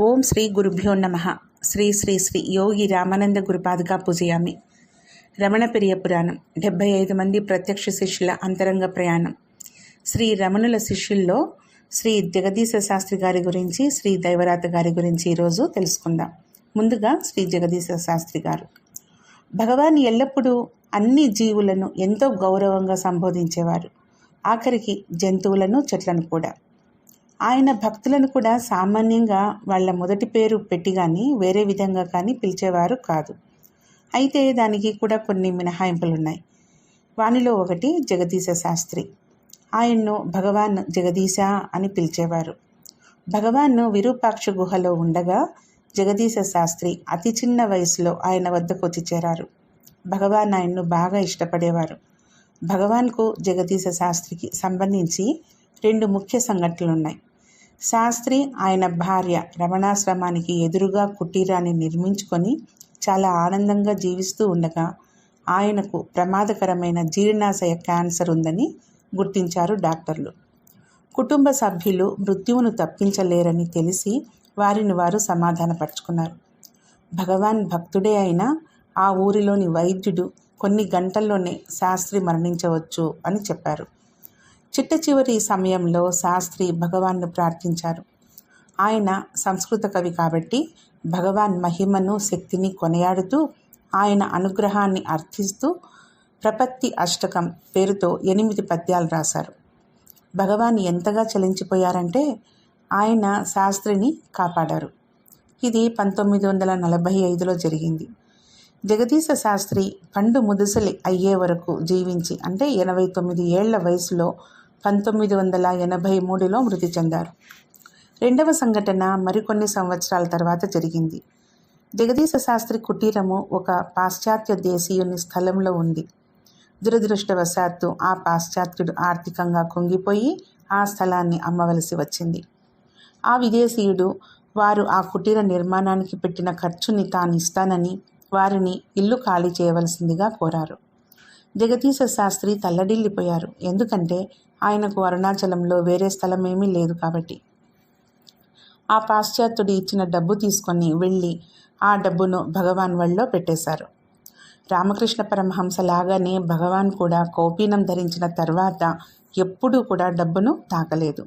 ఓం శ్రీ గురుభ్యో నమ. శ్రీ శ్రీ శ్రీ యోగి రామానంద గురుపాదుగా పూజయామి. రమణ పెరియ పురాణం. డెబ్బై ఐదు మంది ప్రత్యక్ష శిష్యుల అంతరంగ ప్రయాణం. శ్రీ రమణుల శిష్యుల్లో శ్రీ జగదీశ శాస్త్రి గారి గురించి శ్రీ దైవరాత గారి గురించి ఈరోజు తెలుసుకుందాం. ముందుగా శ్రీ జగదీశ శాస్త్రి గారు. భగవాన్ ఎల్లప్పుడూ అన్ని జీవులను ఎంతో గౌరవంగా సంబోధించేవారు. ఆఖరికి జంతువులను చెట్లను కూడా. ఆయన భక్తులను కూడా సామాన్యంగా వాళ్ళ మొదటి పేరు పెట్టి కానీ వేరే విధంగా కానీ పిలిచేవారు కాదు. అయితే దానికి కూడా కొన్ని మినహాయింపులు ఉన్నాయి వానిలో ఒకటి జగదీశ శాస్త్రి. ఆయన్ను భగవాన్ జగదీశ అని పిలిచేవారు. భగవాన్ను విరూపాక్ష గుహలో ఉండగా జగదీశ శాస్త్రి అతి చిన్న వయసులో ఆయన వద్దకు వచ్చి చేరారు. భగవాన్ ఆయన్ను బాగా ఇష్టపడేవారు. భగవాన్కు జగదీశ శాస్త్రికి సంబంధించి రెండు ముఖ్య సంఘటనలు ఉన్నాయి శాస్త్రి ఆయన భార్య రమణాశ్రమానికి ఎదురుగా కుటీరాన్ని నిర్మించుకొని చాలా ఆనందంగా జీవిస్తూ ఉండగా ఆయనకు ప్రమాదకరమైన జీర్ణాశయ క్యాన్సర్ ఉందని గుర్తించారు డాక్టర్లు. కుటుంబ సభ్యులు మృత్యువును తప్పించలేరని తెలిసి వారిని వారు సమాధానపరుచుకున్నారు. భగవాన్ భక్తుడే అయినా ఆ ఊరిలోని వైద్యుడు కొన్ని గంటల్లోనే శాస్త్రి మరణించవచ్చు అని చెప్పారు. చిట్ట చివరి సమయంలో శాస్త్రి భగవాన్ను ప్రార్థించారు. ఆయన సంస్కృత కవి కాబట్టి భగవాన్ మహిమను శక్తిని కొనియాడుతూ ఆయన అనుగ్రహాన్ని అర్థిస్తూ ప్రపత్తి అష్టకం పేరుతో ఎనిమిది పద్యాలు రాశారు. భగవాన్ ఎంతగా చలించిపోయారంటే ఆయన శాస్త్రిని కాపాడారు. ఇది పంతొమ్మిది వందల నలభై ఐదులో జరిగింది. జగదీశ శాస్త్రి పండు ముదుసలి అయ్యే వరకు జీవించి అంటే ఎనభై తొమ్మిది ఏళ్ళ వయసులో పంతొమ్మిది వందల ఎనభై మూడులో మృతి చెందారు. రెండవ సంఘటన మరికొన్ని సంవత్సరాల తర్వాత జరిగింది. జగదీశ శాస్త్రి కుటీరము ఒక పాశ్చాత్య దేశీయుని స్థలంలో ఉంది. దురదృష్టవశాత్తు ఆ పాశ్చాత్యుడు ఆర్థికంగా కుంగిపోయి ఆ స్థలాన్ని అమ్మవలసి వచ్చింది. ఆ విదేశీయుడు వారు ఆ కుటీర నిర్మాణానికి పెట్టిన ఖర్చుని తాను ఇస్తానని వారిని ఇల్లు ఖాళీ చేయవలసిందిగా కోరారు. జగదీశ శాస్త్రి తల్లడిల్లిపోయారు. ఎందుకంటే ఆయనకు అరుణాచలంలో వేరే స్థలం ఏమీ లేదు కాబట్టి. ఆ పాశ్చాత్యుడు ఇచ్చిన డబ్బు తీసుకొని వెళ్ళి ఆ డబ్బును భగవాన్ వళ్ళలో పెట్టేశారు. రామకృష్ణ పరమహంస లాగానే భగవాన్ కూడా కౌపీనం ధరించిన తర్వాత ఎప్పుడూ కూడా డబ్బును తాకలేదు.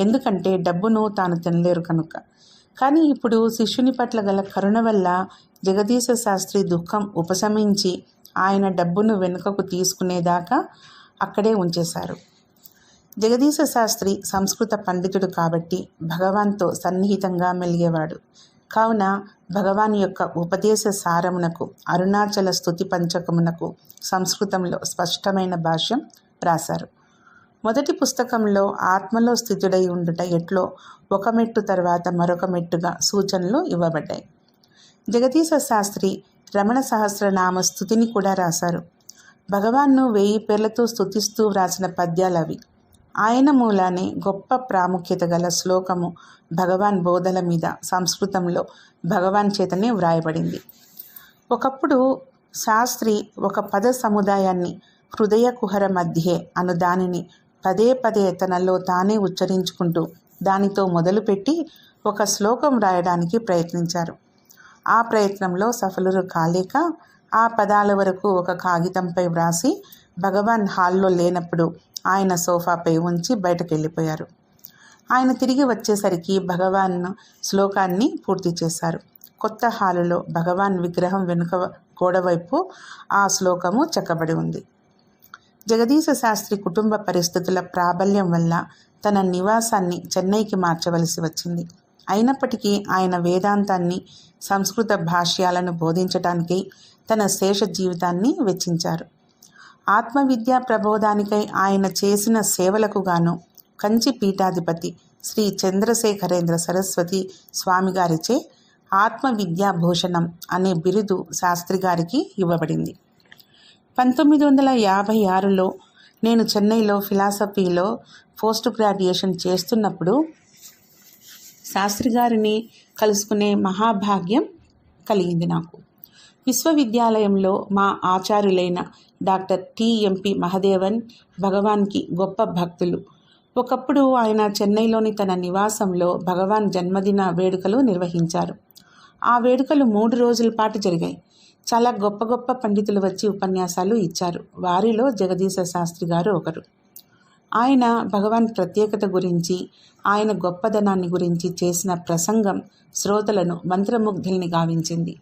ఎందుకంటే డబ్బును తాను తినలేరు కనుక. కానీ ఇప్పుడు శిష్యుని పట్ల గల కరుణ వల్ల జగదీశ శాస్త్రి దుఃఖం ఉపశమించి ఆయన డబ్బును వెనుకకు తీసుకునేదాకా అక్కడే ఉంచేశారు. జగదీశ శాస్త్రి సంస్కృత పండితుడు కాబట్టి భగవాన్తో సన్నిహితంగా మెలిగేవాడు. కావున భగవాన్ యొక్క ఉపదేశ సారమునకు అరుణాచల స్థుతి పంచకమునకు సంస్కృతంలో స్పష్టమైన భాష్యం రాశారు. మొదటి పుస్తకంలో ఆత్మలో స్థితుడై ఉండుట ఎట్లో ఒక మెట్టు తర్వాత మరొక మెట్టుగా సూచనలు ఇవ్వబడ్డాయి. జగదీశ శాస్త్రి రమణ సహస్రనామ స్థుతిని కూడా రాశారు. భగవాన్ను వెయ్యి పేర్లతో స్థుతిస్తూ వ్రాసిన పద్యాలు అవి ఆయన మూలానే గొప్ప ప్రాముఖ్యత గల శ్లోకము భగవాన్ బోధల మీద సంస్కృతంలో భగవాన్ చేతనే వ్రాయబడింది. ఒకప్పుడు శాస్త్రి ఒక పద సముదాయాన్ని హృదయ కుహర మధ్యే అను దానిని పదే పదే తనలో తానే ఉచ్చరించుకుంటూ దానితో మొదలుపెట్టి ఒక శ్లోకం రాయడానికి ప్రయత్నించారు. ఆ ప్రయత్నంలో సఫలురు కాలేక ఆ పదాల వరకు ఒక కాగితంపై వ్రాసి భగవాన్ హాల్లో లేనప్పుడు ఆయన సోఫాపై ఉంచి బయటకు వెళ్ళిపోయారు ఆయన తిరిగి వచ్చేసరికి భగవాన్ శ్లోకాన్ని పూర్తి చేశారు. కొత్త హాలులో భగవాన్ విగ్రహం వెనుక గోడవైపు ఆ శ్లోకము చెక్కబడి ఉంది. జగదీశ శాస్త్రి కుటుంబ పరిస్థితుల ప్రాబల్యం వల్ల తన నివాసాన్ని చెన్నైకి మార్చవలసి వచ్చింది. అయినప్పటికీ ఆయన వేదాంతాన్ని సంస్కృత భాష్యాలను బోధించటానికి తన శేష జీవితాన్ని వెచ్చించారు. ఆత్మవిద్యా ప్రబోధానికై ఆయన చేసిన సేవలకు గాను కంచి పీఠాధిపతి శ్రీ చంద్రశేఖరేంద్ర సరస్వతి స్వామిగారిచే ఆత్మవిద్యా భూషణం అనే బిరుదు శాస్త్రి గారికి ఇవ్వబడింది. పంతొమ్మిది వందల యాభై ఆరులో నేను చెన్నైలో ఫిలాసఫీలో పోస్ట్ గ్రాడ్యుయేషన్ చేస్తున్నప్పుడు శాస్త్రి గారిని కలుసుకునే మహాభాగ్యం కలిగింది నాకు. విశ్వవిద్యాలయంలో మా ఆచార్యులైన doctor T M P Mahadevan భగవాన్కి గొప్ప భక్తులు. ఒకప్పుడు ఆయన చెన్నైలోని తన నివాసంలో భగవాన్ జన్మదిన వేడుకలు నిర్వహించారు. ఆ వేడుకలు మూడు రోజుల పాటు జరిగాయి. చాలా గొప్ప గొప్ప పండితులు వచ్చి ఉపన్యాసాలు ఇచ్చారు. వారిలో జగదీశ శాస్త్రి గారు ఒకరు. ఆయన భగవాన్ ప్రత్యేకత గురించి ఆయన గొప్పదనాన్ని గురించి చేసిన ప్రసంగం శ్రోతలను మంత్రముగ్ధుల్ని గావించింది.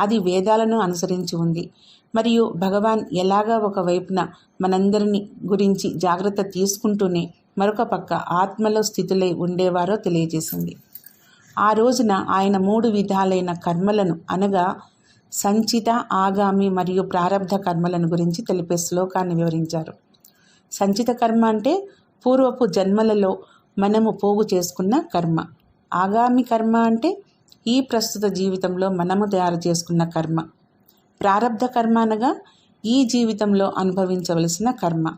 అది వేదాలను అనుసరించి ఉంది. మరియు భగవాన్ ఎలాగా ఒకవైపున మనందరిని గురించి జాగ్రత్త తీసుకుంటూనే మరొక పక్క ఆత్మలో స్థితులై ఉండేవారో తెలియజేసింది. ఆ రోజున ఆయన మూడు విధాలైన కర్మలను అనగా సంచిత ఆగామి మరియు ప్రారంధ కర్మలను గురించి తెలిపే శ్లోకాన్ని వివరించారు. సంచిత కర్మ అంటే పూర్వపు జన్మలలో మనము పోగు చేసుకున్న కర్మ. ఆగామి కర్మ అంటే ఈ ప్రస్తుత జీవితంలో మనము తయారు చేసుకున్న కర్మ. ప్రారంధ కర్మ అనగా ఈ జీవితంలో అనుభవించవలసిన కర్మ.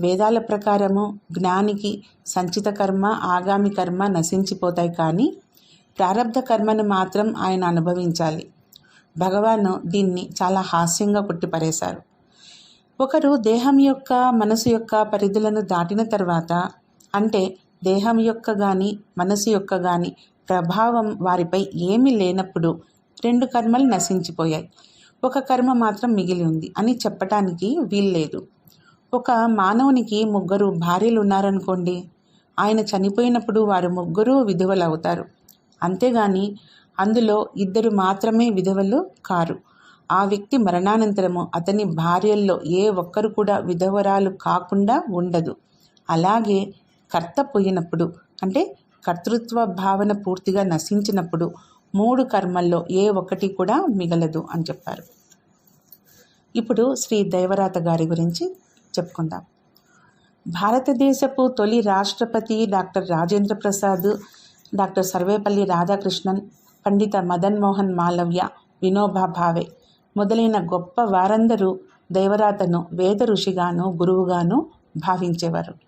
వేదాల ప్రకారము జ్ఞానికి సంచిత కర్మ ఆగామి కర్మ నశించిపోతాయి కానీ ప్రారంధ కర్మను మాత్రం ఆయన అనుభవించాలి. భగవాను దీన్ని చాలా హాస్యంగా కొట్టిపరేశారు. ఒకరు దేహం యొక్క మనసు యొక్క పరిధులను దాటిన తర్వాత అంటే దేహం యొక్క కానీ మనసు యొక్క కానీ ప్రభావం వారిపై ఏమీ లేనప్పుడు రెండు కర్మలు నశించిపోయాయి. ఒక కర్మ మాత్రం మిగిలి ఉంది అని చెప్పటానికి వీల్లేదు. ఒక మానవునికి ముగ్గురు భార్యలు ఉన్నారనుకోండి ఆయన చనిపోయినప్పుడు వారు ముగ్గురు విధవలు అవుతారు అంతేగాని అందులో ఇద్దరు మాత్రమే విధవలు కారు. ఆ వ్యక్తి మరణానంతరము అతని భార్యల్లో ఏ ఒక్కరు కూడా విధవరాలు కాకుండా ఉండదు. అలాగే కర్త పోయినప్పుడు అంటే కర్తృత్వ భావన పూర్తిగా నశించినప్పుడు మూడు కర్మల్లో ఏ ఒక్కటి కూడా మిగలదు అని చెప్పారు. ఇప్పుడు శ్రీ దైవరాత గారి గురించి చెప్పుకుందాం. భారతదేశపు తొలి రాష్ట్రపతి డాక్టర్ రాజేంద్ర ప్రసాద్ డాక్టర్ సర్వేపల్లి రాధాకృష్ణన్ పండిత మదన్ మోహన్ మాలవ్య వినోబా భావే మొదలైన గొప్ప వారందరూ దైవరాతను వేద ఋషిగాను గురువుగాను భావించేవారు.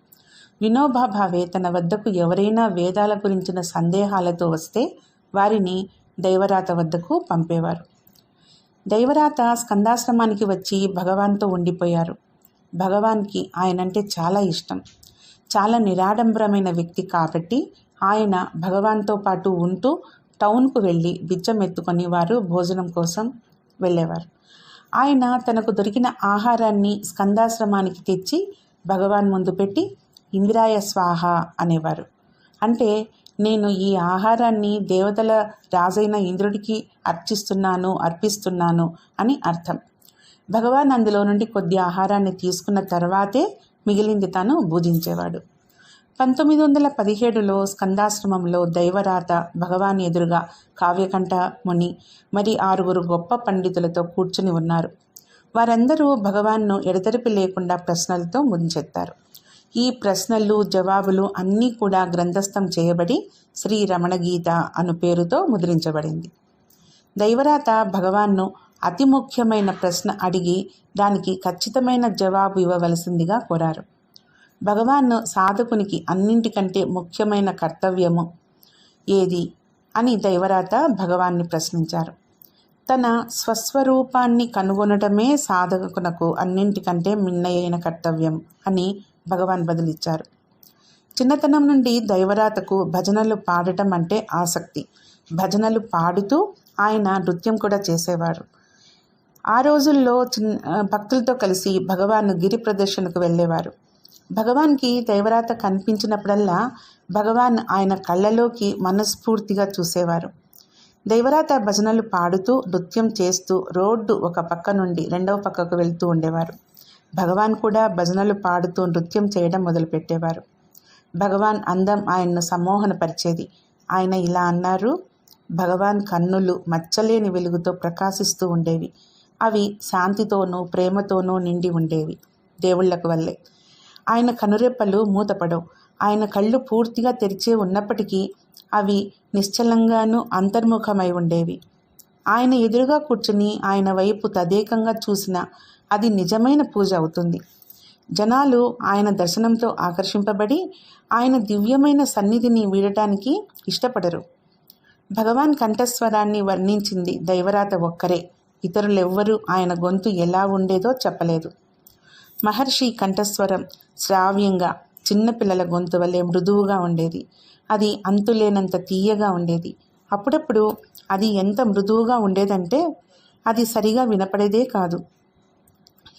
వినోబా భావే తన వద్దకు ఎవరైనా వేదాల గురించిన సందేహాలతో వస్తే వారిని దైవరాత వద్దకు పంపేవారు. దైవరాత స్కందాశ్రమానికి వచ్చి భగవాన్తో ఉండిపోయారు. భగవాన్కి ఆయనంటే చాలా ఇష్టం. చాలా నిరాడంబరమైన వ్యక్తి కాబట్టి ఆయన భగవాన్తో పాటు ఉంటూ టౌన్కు వెళ్ళి బిచ్చం ఎత్తుకొని వారు భోజనం కోసం వెళ్ళేవారు. ఆయన తనకు దొరికిన ఆహారాన్ని స్కందాశ్రమానికి తెచ్చి భగవాన్ ముందు పెట్టి ఇందిరాయ స్వాహ అనేవారు. అంటే నేను ఈ ఆహారాన్ని దేవతల రాజైన ఇంద్రుడికి అర్చిస్తున్నాను అర్పిస్తున్నాను అని అర్థం. భగవాన్ అందులో నుండి కొద్ది ఆహారాన్ని తీసుకున్న తర్వాతే మిగిలింది తాను బోధించేవాడు పంతొమ్మిది వందల పదిహేడులో స్కందాశ్రమంలో దైవరాత భగవాన్ ఎదురుగా కావ్యకంఠ ముని మరి ఆరుగురు గొప్ప పండితులతో కూర్చుని ఉన్నారు. వారందరూ భగవాన్ను ఎడతెరిపి లేకుండా ప్రశ్నలతో ముంచెత్తారు. ఈ ప్రశ్నలు జవాబులు అన్నీ కూడా గ్రంథస్థం చేయబడి శ్రీ రమణ గీత అను పేరుతో ముద్రించబడింది. దైవరాత భగవాన్ను అతి ముఖ్యమైన ప్రశ్న అడిగి దానికి ఖచ్చితమైన జవాబు ఇవ్వవలసిందిగా కోరారు. భగవాన్ను సాధకునికి అన్నింటికంటే ముఖ్యమైన కర్తవ్యము ఏది అని దైవరాత భగవాన్ని ప్రశ్నించారు. తన స్వస్వరూపాన్ని కనుగొనటమే సాధకునకు అన్నింటికంటే మిన్నయైన కర్తవ్యం అని భగవాన్ బదులిచ్చారు. చిన్నతనం నుండి దైవరాతకు భజనలు పాడటం అంటే ఆసక్తి. భజనలు పాడుతూ ఆయన నృత్యం కూడా చేసేవారు. ఆ రోజుల్లో చిన్న భక్తులతో కలిసి భగవాన్ గిరి ప్రదర్శనకు వెళ్ళేవారు. భగవాన్కి దైవరాత కనిపించినప్పుడల్లా భగవాన్ ఆయన కళ్ళలోకి మనస్ఫూర్తిగా చూసేవారు. దైవరాత భజనలు పాడుతూ నృత్యం చేస్తూ రోడ్డు ఒక పక్క నుండి రెండవ పక్కకు వెళ్తూ ఉండేవారు. భగవాన్ కూడా భజనలు పాడుతూ నృత్యం చేయడం మొదలుపెట్టేవారు. భగవాన్ అందం ఆయన్ను సమ్మోహనపరిచేది. ఆయన ఇలా అన్నారు భగవాన్ కన్నులు మచ్చలేని వెలుగుతో ప్రకాశిస్తూ ఉండేవి. అవి శాంతితోనూ ప్రేమతోనూ నిండి ఉండేవి దేవుళ్ళకు వల్లే. ఆయన కనురెప్పలు మూతపడవు. ఆయన కళ్ళు పూర్తిగా తెరిచే ఉన్నప్పటికీ అవి నిశ్చలంగానూ అంతర్ముఖమై ఉండేవి. ఆయన ఎదురుగా కూర్చుని ఆయన వైపు తదేకంగా చూసిన అది నిజమైన పూజ అవుతుంది. జనాలు ఆయన దర్శనంతో ఆకర్షింపబడి ఆయన దివ్యమైన సన్నిధిని వీడటానికి ఇష్టపడరు. భగవాన్ కంఠస్వరాన్ని వర్ణించింది దైవరాత ఒక్కరే. ఇతరులెవ్వరూ ఆయన గొంతు ఎలా ఉండేదో చెప్పలేదు. మహర్షి కంఠస్వరం శ్రావ్యంగా చిన్నపిల్లల గొంతు వల్లే మృదువుగా ఉండేది. అది అంతులేనంత తీయగా ఉండేది. అప్పుడప్పుడు అది ఎంత మృదువుగా ఉండేదంటే అది సరిగా వినపడేదే కాదు.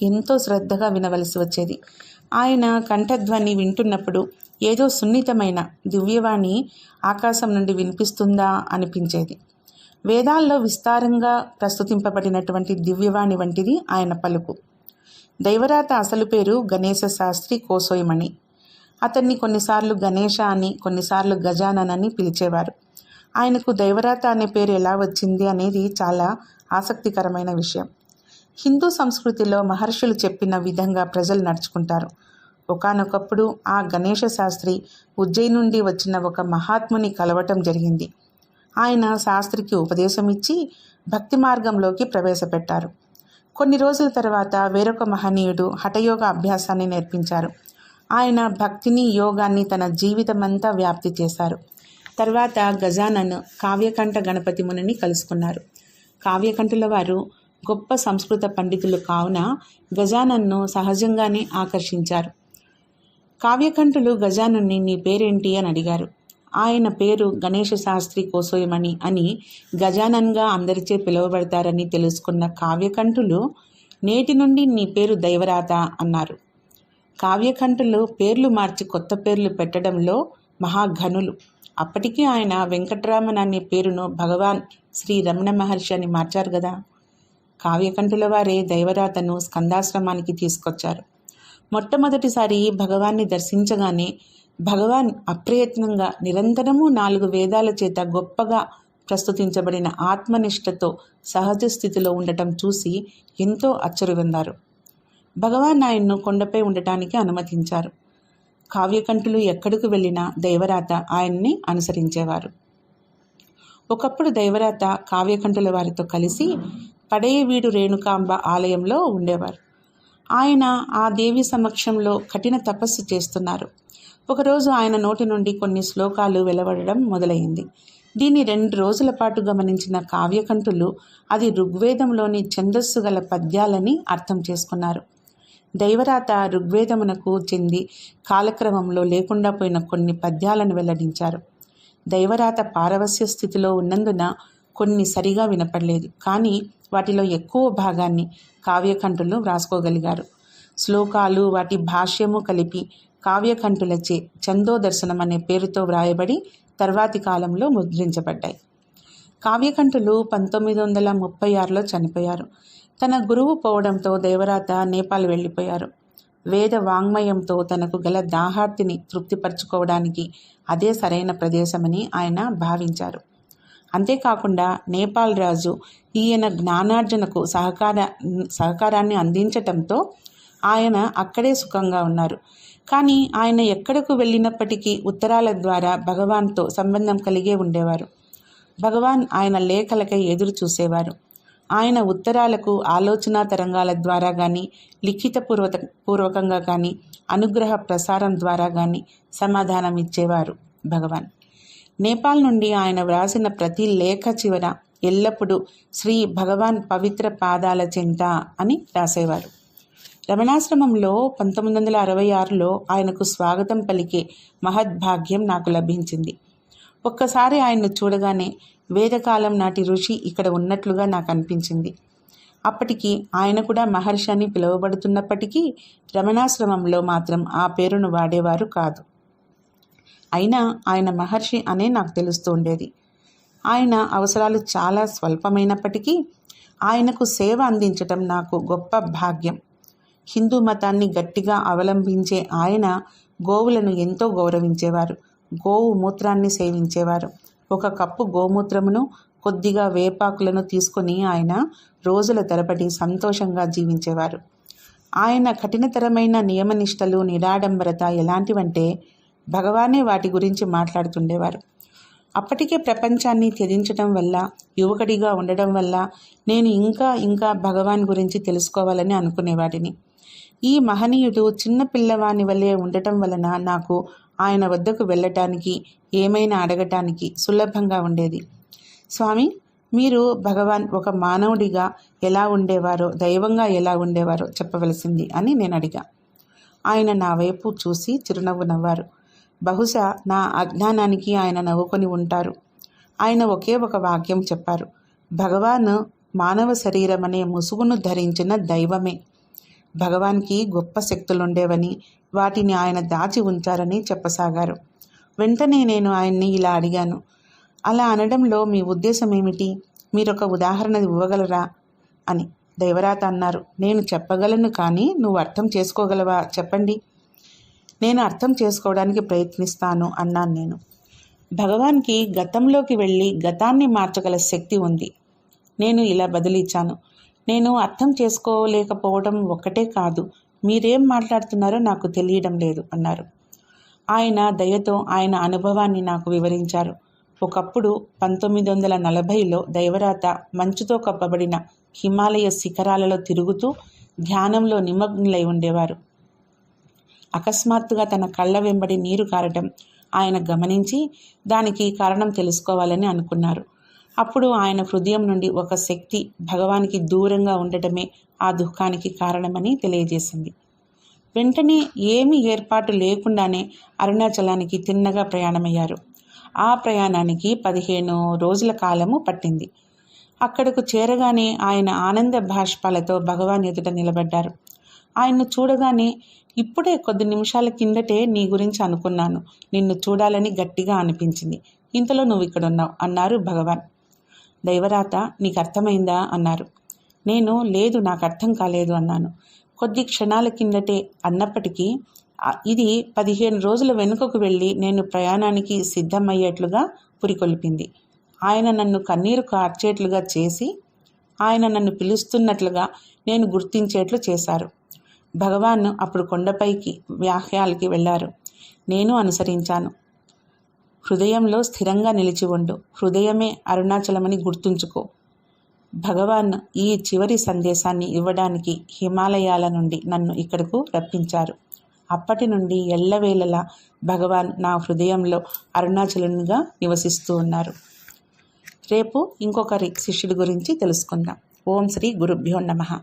ఎంతో శ్రద్ధగా వినవలసి వచ్చేది. ఆయన కంఠధ్వని వింటున్నప్పుడు ఏదో సున్నితమైన దివ్యవాణి ఆకాశం నుండి వినిపిస్తుందా అనిపించేది. వేదాల్లో విస్తారంగా ప్రస్తుతింపబడినటువంటి దివ్యవాణి వంటిది ఆయన పలుకు. దైవరాత అసలు పేరు గణేశ శాస్త్రి కోసోయమణి. అతన్ని కొన్నిసార్లు గణేష అని కొన్నిసార్లు గజానన్ అని పిలిచేవారు. ఆయనకు దైవరాత అనే పేరు ఎలా వచ్చింది అనేది చాలా ఆసక్తికరమైన విషయం. హిందూ సంస్కృతిలో మహర్షులు చెప్పిన విధంగా ప్రజలు నడుచుకుంటారు. ఒకనొకప్పుడు ఆ గణేష శాస్త్రి ఉజ్జయి నుండి వచ్చిన ఒక మహాత్ముని కలవటం జరిగింది. ఆయన శాస్త్రికి ఉపదేశం ఇచ్చి భక్తి మార్గంలోకి ప్రవేశపెట్టారు. కొన్ని రోజుల తర్వాత వేరొక మహనీయుడు హఠయోగ అభ్యాసాన్ని నేర్పించారు. ఆయన భక్తిని యోగాన్ని తన జీవితమంతా వ్యాప్తి చేశారు. తర్వాత గజానన్ కావ్యకంఠ గణపతి మునిని కలుసుకున్నారు. కావ్యకంఠుల వారు గొప్ప సంస్కృత పండితులు కావున గజానన్ను సహజంగానే ఆకర్షించారు. కావ్యకంఠులు గజానన్ని నీ పేరేంటి అని అడిగారు. ఆయన పేరు గణేష శాస్త్రి కోసోయమణి అని గజానన్గా అందరిచే పిలువబడతారని తెలుసుకున్న కావ్యకంఠులు నేటి నుండి నీ పేరు దైవరాత అన్నారు. కావ్యకంఠులు పేర్లు మార్చి కొత్త పేర్లు పెట్టడంలో మహాఘనులు. అప్పటికీ ఆయన వెంకటరామన్ అనే పేరును భగవాన్ శ్రీ రమణ మహర్షి అని మార్చారు కదా కావ్యకంఠుల వారే దైవరాతను స్కందాశ్రమానికి తీసుకొచ్చారు. మొట్టమొదటిసారి భగవాన్ని దర్శించగానే భగవాన్ అప్రయత్నంగా నిరంతరము నాలుగు వేదాల చేత గొప్పగా ప్రస్తుతించబడిన ఆత్మనిష్టతో సహజ స్థితిలో ఉండటం చూసి ఎంతో అచ్చరుగొందారు భగవాన్ ఆయన్ను కొండపై ఉండటానికి అనుమతించారు. కావ్యకంఠులు ఎక్కడికి వెళ్ళినా దైవరాత ఆయన్ని అనుసరించేవారు. ఒకప్పుడు దైవరాత కావ్యకంఠుల వారితో కలిసి పడయవీడు రేణుకాంబ ఆలయంలో ఉండేవారు. ఆయన ఆ దేవి సమక్షంలో కఠిన తపస్సు చేస్తున్నారు. ఒకరోజు ఆయన నోటి నుండి కొన్ని శ్లోకాలు వెలువడడం మొదలైంది. దీన్ని రెండు రోజుల పాటు గమనించిన కావ్యకంఠులు అది ఋగ్వేదంలోని ఛందస్సు గల పద్యాలని అర్థం చేసుకున్నారు. దైవరాత ఋగ్వేదమునకు చెంది కాలక్రమంలో లేకుండా పోయిన కొన్ని పద్యాలను వెల్లడించారు. దైవరాత పారవస్య స్థితిలో ఉన్నందున కొన్ని సరిగా వినపడలేదు. కానీ వాటిలో ఎక్కువ భాగాన్ని కావ్యకంఠులు వ్రాసుకోగలిగారు. శ్లోకాలు వాటి భాష్యము కలిపి కావ్యకంఠులచే చందో దర్శనం అనే పేరుతో వ్రాయబడి తర్వాతి కాలంలో ముద్రించబడ్డాయి. కావ్యకంఠులు పంతొమ్మిది వందల ముప్పై ఆరులో చనిపోయారు. తన గురువు పోవడంతో దేవరాత నేపాల్ వెళ్ళిపోయారు. వేద వాంగ్మయంతో తనకు గల దాహార్తిని తృప్తిపరచుకోవడానికి అదే సరైన ప్రదేశమని ఆయన భావించారు. అంతేకాకుండా నేపాల్ రాజు ఈయన జ్ఞానార్జనకు సహకార సహకారాన్ని అందించటంతో ఆయన అక్కడే సుఖంగా ఉన్నారు. కానీ ఆయన ఎక్కడకు వెళ్ళినప్పటికీ ఉత్తరాల ద్వారా భగవాన్తో సంబంధం కలిగే ఉండేవారు. భగవాన్ ఆయన లేఖలకై ఎదురు చూసేవారు. ఆయన ఉత్తరాలకు ఆలోచన తరంగాల ద్వారా కానీ లిఖితపూర్వక పూర్వకంగా కానీ అనుగ్రహ ప్రసారం ద్వారా కానీ సమాధానం ఇచ్చేవారు భగవాన్. నేపాల్ నుండి ఆయన వ్రాసిన ప్రతి లేఖ చివర ఎల్లప్పుడూ శ్రీ భగవాన్ పవిత్ర పాదాల చెంట అని రాసేవారు. రమణాశ్రమంలో పంతొమ్మిది వందల అరవై ఆరులో ఆయనకు స్వాగతం పలికే మహద్భాగ్యం నాకు లభించింది. ఒక్కసారి ఆయన్ను చూడగానే వేదకాలం నాటి ఋషి ఇక్కడ ఉన్నట్లుగా నాకు అనిపించింది. అప్పటికి ఆయన కూడా మహర్షి అని పిలువబడుతున్నప్పటికీ రమణాశ్రమంలో మాత్రం ఆ పేరును వాడేవారు కాదు. అయినా ఆయన మహర్షి అనే నాకు తెలుస్తూ ఉండేది. ఆయన అవసరాలు చాలా స్వల్పమైనప్పటికీ ఆయనకు సేవ అందించటం నాకు గొప్ప భాగ్యం. హిందూ మతాన్ని గట్టిగా అవలంబించే ఆయన గోవులను ఎంతో గౌరవించేవారు. గోవు మూత్రాన్ని సేవించేవారు. ఒక కప్పు గోమూత్రమును కొద్దిగా వేపాకులను తీసుకొని ఆయన రోజుల తరబడి సంతోషంగా జీవించేవారు. ఆయన కఠినతరమైన నియమనిష్టలు నిరాడంబరత ఎలాంటివంటే భగవానే వాటి గురించి మాట్లాడుతుండేవారు. అప్పటికే ప్రపంచాన్ని త్యజించడం వల్ల యువకుడిగా ఉండడం వల్ల నేను ఇంకా ఇంకా భగవాన్ గురించి తెలుసుకోవాలని అనుకునేవాడిని ఈ మహనీయుడు చిన్న పిల్లవాని వల్లే ఉండటం వలన నాకు ఆయన వద్దకు వెళ్ళటానికి ఏమైనా అడగటానికి సులభంగా ఉండేది. స్వామి మీరు భగవాన్ ఒక మానవుడిగా ఎలా ఉండేవారో దైవంగా ఎలా ఉండేవారో చెప్పవలసింది అని నేను అడిగా. ఆయన నా వైపు చూసి చిరునవ్వు నవ్వారు. బహుశా నా అజ్ఞానానికి ఆయన నవ్వుకొని ఉంటారు. ఆయన ఒకే ఒక వాక్యం చెప్పారు. భగవాన్ మానవ శరీరం అనే ముసుగును ధరించిన దైవమే. భగవాన్కి గొప్ప శక్తులుండేవని వాటిని ఆయన దాచి ఉంచారని చెప్పసాగారు. వెంటనే నేను ఆయన్ని ఇలా అడిగాను. అలా అనడంలో మీ ఉద్దేశం ఏమిటి మీరొక ఉదాహరణ ఇవ్వగలరా? అని. దైవరాత అన్నారు. నేను చెప్పగలను కానీ నువ్వు అర్థం చేసుకోగలవా? చెప్పండి. నేను అర్థం చేసుకోవడానికి ప్రయత్నిస్తాను అన్నాను నేను. భగవాన్కి గతంలోకి వెళ్ళి గతాన్ని మార్చగల శక్తి ఉంది. నేను ఇలా బదిలిచ్చాను. నేను అర్థం చేసుకోలేకపోవడం ఒక్కటే కాదు. మీరేం మాట్లాడుతున్నారో నాకు తెలియడం లేదు అన్నారు. ఆయన దయతో ఆయన అనుభవాన్ని నాకు వివరించారు. ఒకప్పుడు పంతొమ్మిది వందల నలభైలో దైవరాత మంచుతో కప్పబడిన హిమాలయ శిఖరాలలో తిరుగుతూ ధ్యానంలో నిమగ్నులై ఉండేవారు. అకస్మాత్తుగా తన కళ్ళ వెంబడి నీరు కారటం ఆయన గమనించి దానికి కారణం తెలుసుకోవాలని అనుకున్నారు. అప్పుడు ఆయన హృదయం నుండి ఒక శక్తి భగవానికి దూరంగా ఉండటమే ఆ దుఃఖానికి కారణమని తెలియజేసింది. వెంటనే ఏమి ఏర్పాటు లేకుండానే అరుణాచలానికి తిన్నగా ప్రయాణమయ్యారు. ఆ ప్రయాణానికి పదిహేను రోజుల కాలము పట్టింది. అక్కడకు చేరగానే ఆయన ఆనంద భాష్పాలతో భగవాన్ ఎదుట నిలబడ్డారు. ఆయన్ను చూడగానే ఇప్పుడే కొద్ది నిమిషాల కిందటే నీ గురించి అనుకున్నాను. నిన్ను చూడాలని గట్టిగా అనిపించింది. ఇంతలో నువ్వు ఇక్కడున్నావు అన్నారు భగవాన్. దైవరాత నీకు అర్థమైందా అన్నారు. నేను లేదు నాకు అర్థం కాలేదు అన్నాను. కొద్ది క్షణాల కిందటే అన్నప్పటికీ ఇది పదిహేను రోజుల వెనుకకు వెళ్ళి నేను ప్రయాణానికి సిద్ధమయ్యేట్లుగా పురికొల్పింది. ఆయన నన్ను కన్నీరు కార్చేట్లుగా చేసి ఆయన నన్ను పిలుస్తున్నట్లుగా నేను గుర్తించేట్లు చేశారు. భగవాన్ అప్పుడు కొండపైకి వ్యాహ్యాలకి వెళ్ళారు. నేను అనుసరించాను. హృదయంలో స్థిరంగా నిలిచి ఉండు. హృదయమే అరుణాచలమని గుర్తుంచుకో. భగవాన్ ఈ చివరి సందేశాన్ని ఇవ్వడానికి హిమాలయాల నుండి నన్ను ఇక్కడకు రప్పించారు. అప్పటి నుండి ఎల్లవేళలా భగవాన్ నా హృదయంలో అరుణాచలునిగా నివసిస్తూ ఉన్నారు. రేపు ఇంకొకరి శిష్యుడి గురించి తెలుసుకుందాం. ఓం శ్రీ గురుభ్యో నమ.